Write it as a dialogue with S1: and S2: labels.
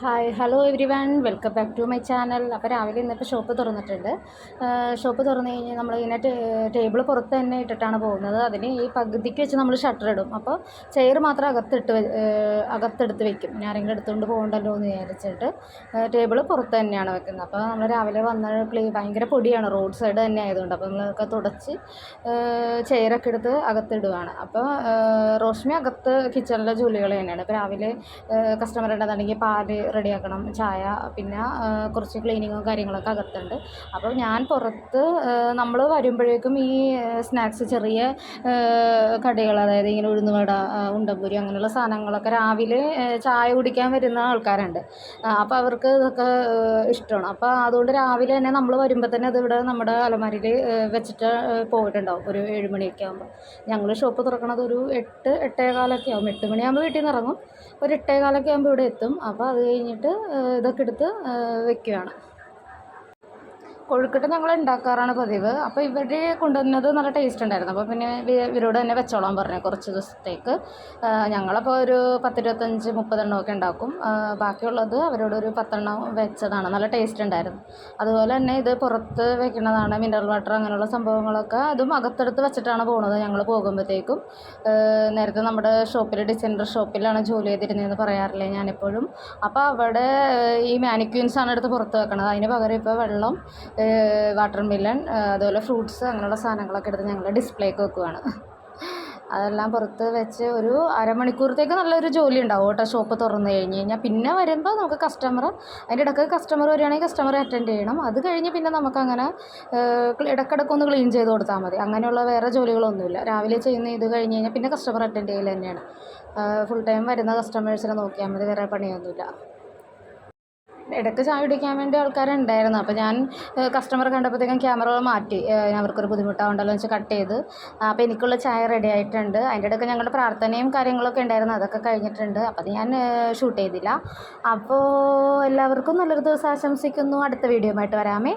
S1: Hi hello everyone welcome back to my channel അപ്പോൾ രാവിലെ ഇന്നിപ്പോൾ ഷോപ്പ് തുറന്നിട്ടുണ്ട്. ഷോപ്പ് തുറന്നു കഴിഞ്ഞാൽ നമ്മളിങ്ങനെ ടേബിൾ പുറത്ത് തന്നെ ഇട്ടിട്ടാണ് പോകുന്നത്. അതിന് ഈ പകുതിക്ക് വെച്ച് നമ്മൾ ഷട്ടർ ഇടും. അപ്പോൾ ചെയർ മാത്രം അകത്തിട്ട് അകത്തെടുത്ത് വെക്കും. ഞാൻ ആരെങ്കിലും എടുത്തുകൊണ്ട് പോകണ്ടല്ലോ എന്ന് വിചാരിച്ചിട്ട് ടേബിൾ പുറത്ത് തന്നെയാണ് വെക്കുന്നത്. അപ്പോൾ നമ്മൾ രാവിലെ വന്ന ഭയങ്കര പൊടിയാണ്. റോഡ് സൈഡ് തന്നെ ആയതുകൊണ്ട്. അപ്പോൾ നമ്മളൊക്കെ തുടച്ച് ചെയറൊക്കെ എടുത്ത് അകത്തിടുകയാണ് അപ്പോൾ റോഷ്മി അകത്ത് കിച്ചണിലെ ജോലികൾ തന്നെയാണ്. ഇപ്പോൾ രാവിലെ കസ്റ്റമർ ഉണ്ടെന്നുണ്ടെങ്കിൽ പാൽ റെഡിയാക്കണം. ചായ പിന്നെ കുറച്ച് ക്ലീനിങ്ങും കാര്യങ്ങളൊക്കെ അകത്തുണ്ട്. അപ്പോൾ ഞാൻ പുറത്ത് നമ്മൾ വരുമ്പോഴേക്കും ഈ സ്നാക്സ് ചെറിയ കടികൾ അതായത് ഇങ്ങനെ ഉഴുന്നുവട വട ഉണ്ടമ്പുരി അങ്ങനെയുള്ള സാധനങ്ങളൊക്കെ രാവിലെ ചായ കുടിക്കാൻ വരുന്ന ആൾക്കാരുണ്ട്. അപ്പോൾ അവർക്ക് ഇതൊക്കെ ഇഷ്ടമാണ്. അപ്പോൾ അതുകൊണ്ട് രാവിലെ തന്നെ നമ്മൾ വരുമ്പോൾ തന്നെ അത് ഇവിടെ നമ്മുടെ അലമാരിയിൽ വെച്ചിട്ട് പോയിട്ടുണ്ടാവും. ഒരു ഏഴ് മണിയൊക്കെ ആകുമ്പോൾ ഞങ്ങൾ ഷോപ്പ് തുറക്കണത് ഒരു എട്ട് എട്ടേകാലൊക്കെ ആകും എട്ട് മണിയാകുമ്പോൾ വീട്ടിൽ നിന്ന് ഇറങ്ങും. ഒരു എട്ടേകാലൊക്കെ ആകുമ്പോൾ ഇവിടെ എത്തും. അപ്പോൾ അത് കഴിഞ്ഞിട്ട് ഇതൊക്കെ എടുത്ത് വെക്കുകയാണ്. കൊഴുക്കട്ട ഞങ്ങൾ ഉണ്ടാക്കാറാണ് പതിവ്. അപ്പോൾ ഇവർ കൊണ്ടുവന്നത് നല്ല ടേസ്റ്റ് ഉണ്ടായിരുന്നു. അപ്പോൾ പിന്നെ ഇവ- ഇവരോട് തന്നെ വെച്ചോളാൻ പറഞ്ഞു കുറച്ച് ദിവസത്തേക്ക്. ഞങ്ങളപ്പോൾ ഒരു പത്തിരുപത്തഞ്ച് മുപ്പതെണ്ണം ഒക്കെ ഉണ്ടാക്കും. ബാക്കിയുള്ളത് അവരോട് ഒരു പത്തെണ്ണം വെച്ചതാണ്. നല്ല ടേസ്റ്റ് ഉണ്ടായിരുന്നു. അതുപോലെ തന്നെ ഇത് പുറത്ത് വെക്കുന്നതാണ് മിനറൽ വാട്ടർ അങ്ങനെയുള്ള സംഭവങ്ങളൊക്കെ. അതും അകത്തെടുത്ത് വെച്ചിട്ടാണ് പോകുന്നത് ഞങ്ങൾ പോകുമ്പോഴത്തേക്കും നേരത്തെ നമ്മുടെ ഷോപ്പിൽ ഡിസൈനർ ഷോപ്പിലാണ് ജോലി ചെയ്തിരുന്നതെന്ന് പറയാറില്ലേ ഞാനെപ്പോഴും. അപ്പോൾ അവിടെ ഈ മാനിക്യൂൻസ് ആണ് എടുത്ത് പുറത്ത് വെക്കണത്. അതിന് പകരം ഇപ്പോൾ വെള്ളം വാട്ടർ മില്ലൺ അതുപോലെ ഫ്രൂട്ട്സ് അങ്ങനെയുള്ള സാധനങ്ങളൊക്കെ എടുത്ത് ഞങ്ങൾ ഡിസ്പ്ലേക്ക് വെക്കുവാണ്. അതെല്ലാം പുറത്ത് വെച്ച് ഒരു അരമണിക്കൂറത്തേക്ക് നല്ലൊരു ജോലി ഉണ്ടാവും. ഓട്ടോ ഷോപ്പ് തുറന്നു കഴിഞ്ഞ് കഴിഞ്ഞാൽ പിന്നെ വരുമ്പോൾ നമുക്ക് കസ്റ്റമർ അതിന്റെ ഇടയ്ക്ക് കസ്റ്റമർ വരികയാണെങ്കിൽ കസ്റ്റമർ അറ്റൻഡ് ചെയ്യണം. അത് കഴിഞ്ഞ് പിന്നെ നമുക്കങ്ങനെ ഒന്ന് ക്ലീൻ ചെയ്ത് കൊടുത്താൽ മതി. അങ്ങനെയുള്ള വേറെ ജോലികളൊന്നുമില്ല. രാവിലെ ചെയ്യുന്ന ഇത് കഴിഞ്ഞ് കഴിഞ്ഞാൽ പിന്നെ കസ്റ്റമർ അറ്റൻഡ് ചെയ്യൽ തന്നെയാണ്. ഫുൾ ടൈം വരുന്ന കസ്റ്റമേഴ്സിനെ നോക്കിയാൽ മതി. വേറെ പണിയൊന്നുമില്ല. ഇടയ്ക്ക് ചായ കുടിക്കാൻ വേണ്ടി ആൾക്കാരുണ്ടായിരുന്നു. അപ്പോൾ ഞാൻ കസ്റ്റമർ കണ്ടപ്പോഴത്തേക്കും ക്യാമറകൾ മാറ്റി. അവർക്കൊരു ബുദ്ധിമുട്ടാവുണ്ടല്ലോ എന്ന് വെച്ച് കട്ട് ചെയ്ത്. അപ്പോൾ എനിക്കുള്ള ചായ റെഡി ആയിട്ടുണ്ട്. അതിന്റെ ഇടയ്ക്ക് ഞങ്ങളുടെ പ്രാർത്ഥനയും കാര്യങ്ങളൊക്കെ ഉണ്ടായിരുന്നു. അതൊക്കെ കഴിഞ്ഞിട്ടുണ്ട്. അപ്പോൾ അത് ഞാൻ ഷൂട്ട് ചെയ്തില്ല. അപ്പോൾ എല്ലാവർക്കും നല്ലൊരു ദിവസം ആശംസിക്കുന്നു. അടുത്ത വീഡിയോ ആയിട്ട് വരാമേ.